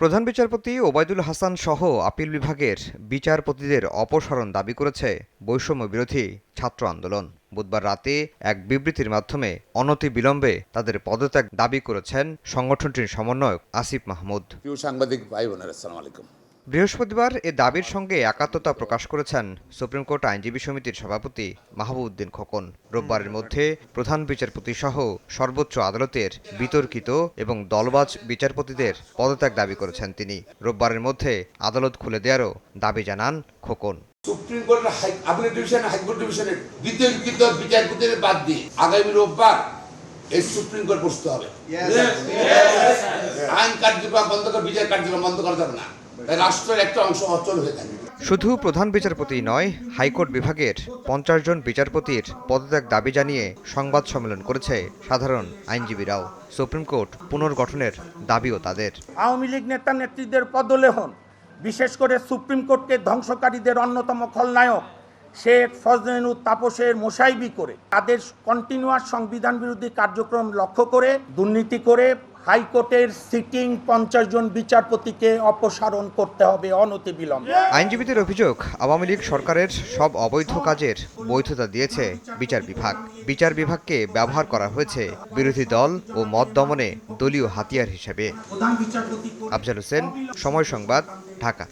প্রধান বিচারপতি ওবায়দুল হাসান সহ আপিল বিভাগের বিচারপতিদের অপসারণ দাবি করেছে বৈষম্য বিরোধী ছাত্র আন্দোলন। বুধবার রাতে এক বিবৃতির মাধ্যমে অনতি বিলম্বে তাদের পদত্যাগ দাবি করেছেন সংগঠনটির সমন্বয়ক আসিফ মাহমুদ। সাংবাদিক, ভাই আলাইকুম। বৃহস্পতিবার এ দাবির সঙ্গে একাত্মতা প্রকাশ করেছেন সুপ্রিম কোর্ট আইনজীবী সমিতির সভাপতি মাহবুবউদ্দিন খোকন। রোববারের মধ্যে প্রধান বিচারপতি সহ সর্বোচ্চ আদালতের বিতর্কিত এবং দলবাজ বিচারপতিদের পদত্যাগ দাবি করেছেন তিনি। রোববারের মধ্যে আদালত খুলে দেওয়ারও দাবি জানান খোকন। সুপ্রিম কোর্টের আপিল ডিভিশন হাইকোর্ট ডিভিশনের বিতর্কিত বিচারপতিদের বাদ দিয়ে আগামী রোববার এই সুপ্রিম কোর্ট বসতে হবে। আইন কার্যক্রম বন্ধ করে বিচার কার্যক্রম বন্ধ করা যাবে না। রাষ্ট্রের একটা অংশ অচল হয়ে থাকে। শুধু প্রধান বিচারপতি নয় হাইকোর্ট বিভাগের পঞ্চাশ জন বিচারপতির পদত্যাগ দাবি জানিয়ে সংবাদ সম্মেলন করেছে সাধারণ আইনজীবীরাও। সুপ্রিম কোর্ট পুনর্গঠনের দাবিও তাদের। আওয়ামী লীগ নেতা নেত্রীদের পদলেহন বিশেষ করে সুপ্রিম কোর্টকে ধ্বংসকারীদের অন্যতম খলনায়ক শেখ ফজলেনুর তাপসের মোসাইবি করে তাদের কন্টিনিউয়াস সংবিধান বিরোধী কার্যক্রম লক্ষ্য করে দুর্নীতি করে হাইকোর্টের সিটিং পঞ্চাশ জন বিচারপতিকে অপসারণ করতে হবে অনতিবিলম্বে। আইনজীবীদের অভিযোগ আওয়ামী লীগ সরকারের সব অবৈধ কাজের বৈধতা দিয়েছে বিচার বিভাগ। বিচার বিভাগকে ব্যবহার করা হয়েছে বিরোধী দল ও মত দমনে দলীয় হাতিয়ার হিসেবে। আফজাল হোসেন সময় সংবাদ ঢাকা।